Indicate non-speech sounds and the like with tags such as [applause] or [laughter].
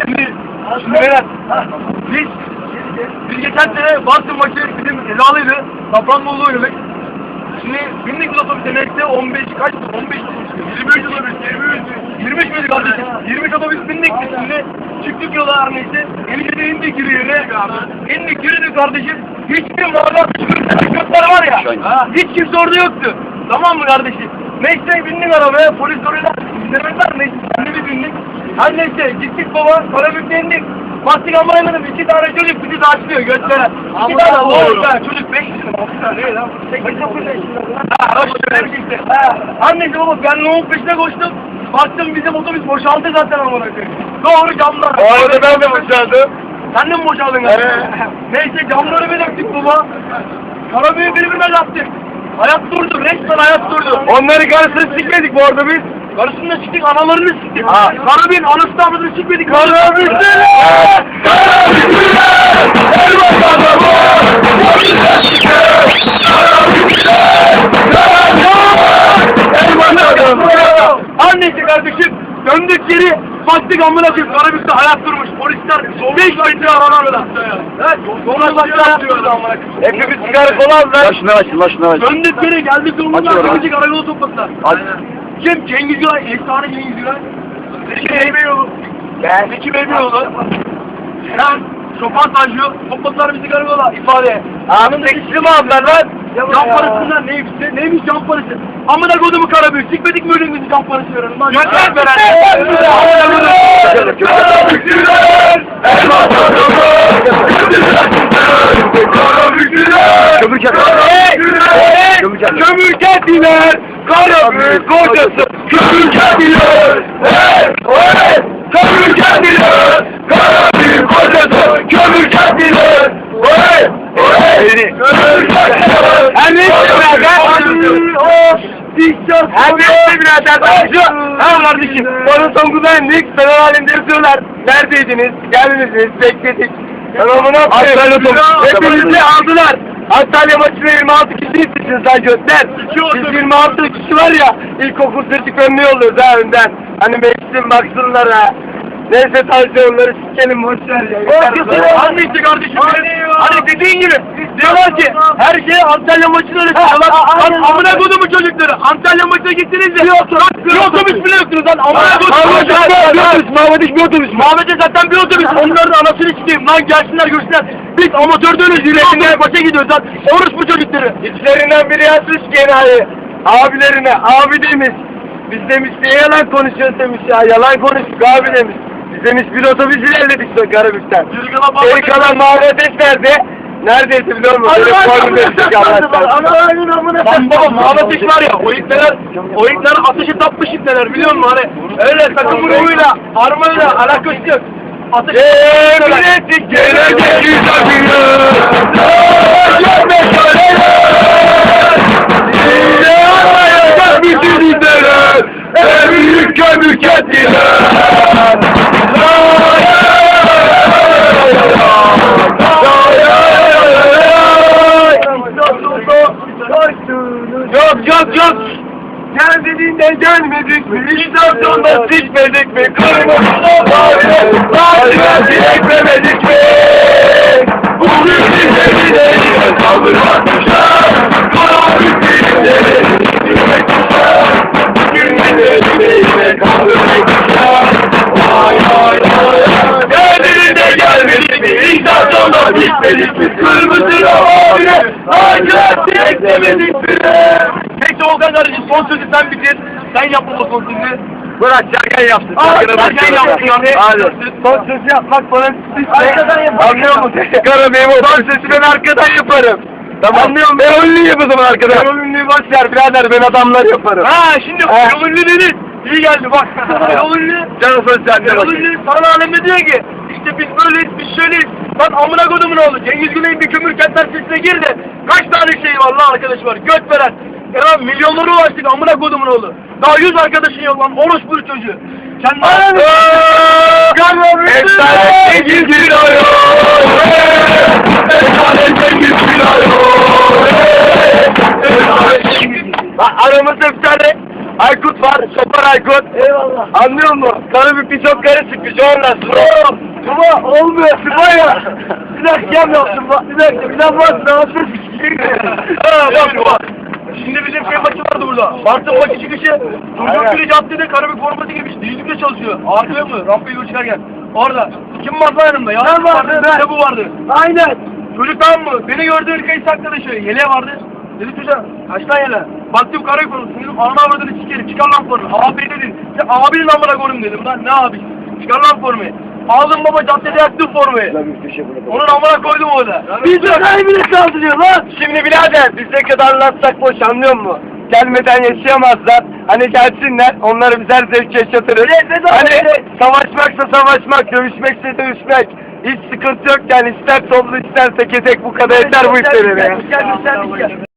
Şimdi, şimdi biz, biz geçen sene Bartın maçı bizim Elalıydı, Safranbolu oynadık. Şimdi bindik biz otobüse neyse 15 kaç? 15 23 otobüs 23 23 müydü kardeşim? 23 otobüs bindik biz şimdi çıktık yola her neyse. İndik yürüyerek indik yürüdük kardeşim. Hiçbir valla çocuklar var ya. Hiç kimse orada yoktu. Tamam mı kardeşim? Neyse bindik arabaya. Polis oraya izlemediler neyse sen de bir bindik her neyse gittik baba Karabük'te indik Bastık ama eminim iki tane çocuk bizi taşlıyor göstere. İki tane oğlum ya çocuk beş yaşında. altı tane lan. Sekiz dokuz yaşında. Ha hoş geldin. Annesi baba ben nohut peşine koştum. Baktım bizim otobüs boşaldı zaten amına koyayım. Doğru camlar. O arada ben de boşaldım. Sen de mi boşaldın? Evet. Neyse camları bir döktük baba. Karabüyü birbirine yaptık. Hayat durdu. Resmen hayat durdu. Onları karısını sikmedik bu arada biz. Karısını da siktik, analarını siktik. Ha. Karabüyün anasını da avradını sikmedik. Karabükler! Karabükler! Elmas adamı! Elmas adamı! Annesi kardeşim döndük geri baktık amına koyayım Karabük'te hayat durmuş polisler 5 metre öyle. Evet hayat durdu amına koyayım. Hepimiz sigara kola aldılar. Başına aç, başına aç. Döndük geri geldik durumda Açıyorum. arkadaşı karakola topladılar. Aç. Kim? Cengiz Güray, efsane Cengiz Güray. Zeki Beybeyoğlu. Ben. Zeki Beybeyoğlu. Kenan, Şopan Tanju, topladılar bizi karakola ifade. Ağamın tekisini mi aldılar lan? Can parasından neymiş, ne- neymiş can parası? Amına kodumu karabük, sikmedik mi ölümümüzü can parası verelim lan? Gönder veren. Karabükler! Elmas adamı! Kömürken. Kömürken. Karabük kocası! Kömürkentiler! Hey! Hey! Kömürkentiler! Karabük kocası! Kömürkentiler! Hey! Hey! Kömürkentiler! Her neyse birader! Neyse birader! Şu... Ha kardeşim! Bana sonunda indik. Sen halinde yazıyorlar. Neredeydiniz? Geldiniz biz. Bekledik. Tamam ne yapayım? Hepinizi aldılar. Antalya maçına 26 yetiştiniz lan göster. Biz 26 kişi var ya ilkokul çocuk önüne yolluyoruz ha önden. Hani meclisin baksınlar ha. Neyse tansiyonları sikelim boşver ya. Annesi kardeşim. Hani dediğin gibi diyorlar ki her şey Antalya maçına öyle diyorlar. Lan amına kodumu çocukları. Antalya maçına gittiniz. Lan bir otobüs bile yoktunuz lan. Amına kodumu çocukları. Mahmut bir otobüs. Muhammed'e zaten bir otobüs. Onların anasını sikeyim. Lan gelsinler görsünler. Biz amatör dönüyoruz. Yüreğinden maça gidiyoruz lan. Orus bu çocukları. İçlerinden biri yazmış enayi. Abilerine abi demiş. Biz demiş niye yalan konuşuyorsun demiş ya. Yalan konuştuk abi demiş. Biz demiş bir otobüs ilerledik Karabük'ten. Geri kalan mavi ateş nerede? Neredeyse biliyor musun? Böyle koydum demiştik Allah'tan. Lan baba Muhammed var ya o ipneler o ipneler ateşe tapmış ipneler biliyor musun hani öyle takım ruhuyla armayla alakası yok. Yemin ettik gelecek Dediğinde gelmedik mi? İstasyonda sikmedik mi? Kırmızı mavi, lacivert eklemedik mi? Bugün bizleri de yine kaldırmakmışlar. Karanlık bilimleri yürümek düşer. Bugün bizleri de yine kaldırmakmışlar. Vay vay vay. Gel dediğinde gelmedik mi? İstasyonda sikmedik mi? Kırmızı mavi, lacivert eklemedik mi? Volkan kardeşim son sözü sen bitir. Sen yapma o son sözü. Bırak Sergen yapsın. Aa, Sergen yapsın. Hadi. Son sözü yapmak bana Arkadan yaparım. Anlıyor musun? Kara benim o son sözü ben arkadan yaparım. Tamam. Anlıyorum. Ben ünlüyüm o zaman arkadan. Ben ünlüyü boş ver birader ben adamlar yaparım. Ha şimdi yol ünlü dedin. İyi geldi bak. [laughs] yol ünlü. Canım söz sende bak. ünlü sana alemde diyor ki işte biz böyleyiz biz şöyleyiz. Lan amına kodumun oğlu Cengiz Güney'in bir kömür kentler sesine girdi. Kaç tane şey var lan arkadaş var göt veren. Ya milyonlara ulaştık amına kodumun oğlu. Daha yüz arkadaşın yok lan orospu çocuğu. Sen ne Efsane. Efsane Cengiz Günayo. Efsane Cengiz. Bak aramız efsane. Aykut var, Şopar Aykut. Eyvallah. Anlıyor musun? Karabük birçok kare sıkmış onunla. Sıva. Sıva olmuyor Sıva ya. Bir dakika yap yaptım bak. Bir dakika bir dakika bak. Nasıl Ha bak bak. Şimdi bizim şey maçı vardı burada. Bartın maçı çıkışı. Durgun Gülü Cadde'de Karabük forması giymiş. Düzlükle çalışıyor. Ağrıyor mu? Rampayı yol çıkarken. Orada. Kim vardı yanımda? Ya Ben vardım, ben. Ne bu vardı? Aynen. Çocuk tamam mı? Beni gördü ırkayı sakladı şöyle. Yeleğe vardı. Dedi çocuğa kaç lan yele? Baktım Karabük forması. Dedim ana avradını sikerim. Çıkar lan formayı. Abi dedi. Sen abinin amına koyayım dedim. Lan ne abi? Çıkar lan formayı. Aldım baba caddede yaktım formayı. Onun amına koydum orada. Biz de kalbine saldırıyor lan. Şimdi birader biz ne kadar anlatsak boş anlıyor musun? Gelmeden yaşayamazlar. Hani gelsinler onları bizer zevk yaşatırız. hani savaşmaksa savaşmak, dövüşmekse dövüşmek. Hiç sıkıntı yok yani ister toplu ister teke tek bu kadar yeter bu işlere